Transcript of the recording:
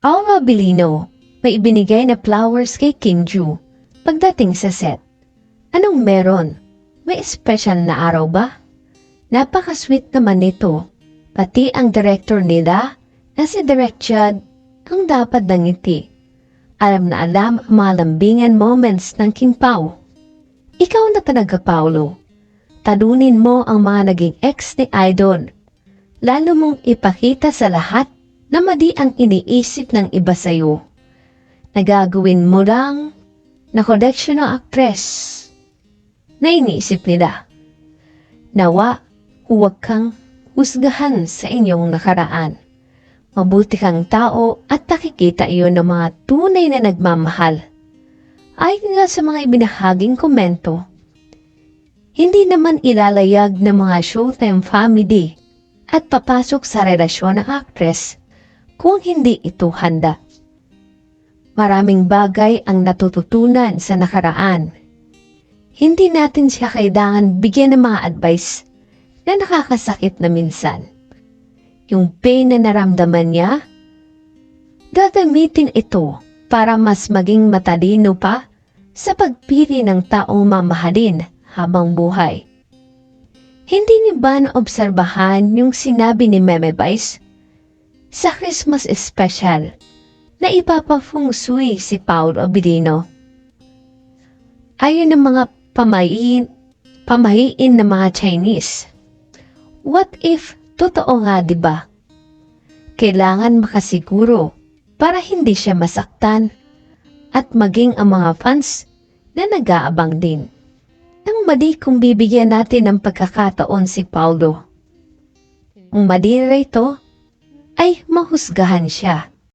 Aura Belino, may ibinigay na flowers kay Kinju pagdating sa set. Anong meron? May special na araw ba? Napaka-sweet naman nito. Pati ang director nila na si Direct Chad ang dapat nangiti. Alam na alam ang mga lambingan moments ng King Pao. Ikaw na talaga, Paulo. Talunin mo ang mga naging ex ni Idol. Lalo mong ipakita sa lahat na madi ang iniisip ng iba sa'yo. Nagagawin mo lang na collection ng actress na iniisip nila. Nawa, huwag kang husgahan sa inyong nakaraan. Mabuti kang tao at nakikita iyon ng mga tunay na nagmamahal. Ayon nga sa mga ibinahaging komento, hindi naman ilalayag ng mga Showtime family at papasok sa relasyon ng actress kung hindi ito handa. Maraming bagay ang natututunan sa nakaraan. Hindi natin siya kailangan bigyan ng mga advice na nakakasakit na minsan. Yung pain na naramdaman niya, gagamitin ito para mas maging matalino pa sa pagpili ng taong mamahalin habang buhay. Hindi niyo ba naobserbahan yung sinabi ni Meme Vice? Sa Christmas special, na ipapafeng si Paolo Abilino. Ayon ng mga pamahiin, pamahiin ng mga Chinese. What if totoo nga ba? Kailangan makasiguro para hindi siya masaktan at maging ang mga fans na nag-aabang din. Ang mali kung bibigyan natin ng pagkakataon si Paulo. Ang mali rito ay mahusgahan siya